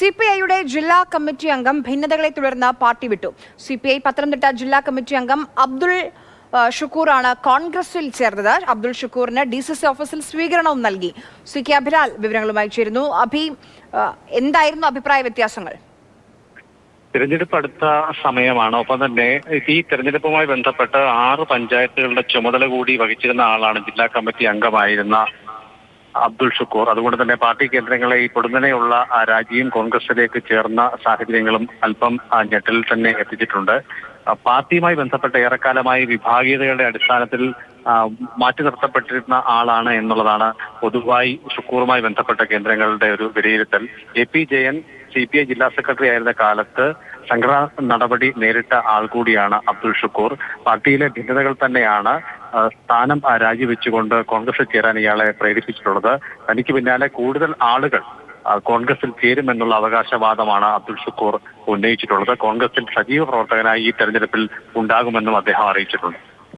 C P ഐയുടെ ജില്ലാ committee അംഗം ഭിന്നതകളെ തുടർന്ന് പാർട്ടി വിട്ടു. സി പി ഐ പത്തനംതിട്ട ജില്ലാ കമ്മിറ്റി അംഗം അബ്ദുൾ ഷുക്കൂറാണ് കോൺഗ്രസിൽ ചേർന്നത്. അബ്ദുൾ ഷുക്കൂറിന് ഡി സി സി ഓഫീസിൽ സ്വീകരണവും നൽകി. സി കെ അഭിലാൽ വിവരങ്ങളുമായി ചേരുന്നു. അഭി എന്തായിരുന്നു അഭിപ്രായ വ്യത്യാസങ്ങൾ? തിരഞ്ഞെടുപ്പ് അടുത്ത സമയമാണ്. ഒപ്പം തന്നെ ഈ തിരഞ്ഞെടുപ്പുമായി ബന്ധപ്പെട്ട് ആറ് പഞ്ചായത്തുകളുടെ ചുമതല കൂടി വഹിച്ചിരുന്ന ആളാണ് ജില്ലാ കമ്മിറ്റി അംഗമായിരുന്ന അബ്ദുൾ ഷുക്കൂർ. അതുകൊണ്ട് തന്നെ പാർട്ടി കേന്ദ്രങ്ങളെ ഈ പൊടുന്നനെയുള്ള രാജിയും കോൺഗ്രസിലേക്ക് ചേർന്ന സാഹചര്യങ്ങളും അല്പം ഞെട്ടലിൽ തന്നെ എത്തിച്ചിട്ടുണ്ട്. പാർട്ടിയുമായി ബന്ധപ്പെട്ട ഏറെക്കാലമായി വിഭാഗീയതയുടെ അടിസ്ഥാനത്തിൽ മാറ്റി നിർത്തപ്പെട്ടിരുന്ന ആളാണ് എന്നുള്ളതാണ് പൊതുവായി ഷുക്കൂറുമായി ബന്ധപ്പെട്ട കേന്ദ്രങ്ങളുടെ ഒരു വിലയിരുത്തൽ. A P Jayan C P I ജില്ലാ സെക്രട്ടറി ആയിരുന്ന കാലത്ത് സംഘടനാ നടപടി നേരിട്ട ആൾ കൂടിയാണ് അബ്ദുൾ ഷുക്കൂർ. പാർട്ടിയിലെ ഭിന്നതകൾ തന്നെയാണ് സ്ഥാനം രാജിവെച്ചുകൊണ്ട് കോൺഗ്രസിൽ ചേരാൻ ഇയാളെ പ്രേരിപ്പിച്ചിട്ടുള്ളത്. തനിക്ക് പിന്നാലെ കൂടുതൽ ആളുകൾ കോൺഗ്രസിൽ ചേരുമെന്നുള്ള അവകാശവാദമാണ് അബ്ദുൾ ഷുക്കൂർ ഉന്നയിച്ചിട്ടുള്ളത്. കോൺഗ്രസിൽ സജീവ പ്രവർത്തകനായി ഈ തെരഞ്ഞെടുപ്പിൽ ഉണ്ടാകുമെന്നും അദ്ദേഹം അറിയിച്ചിട്ടുണ്ട്.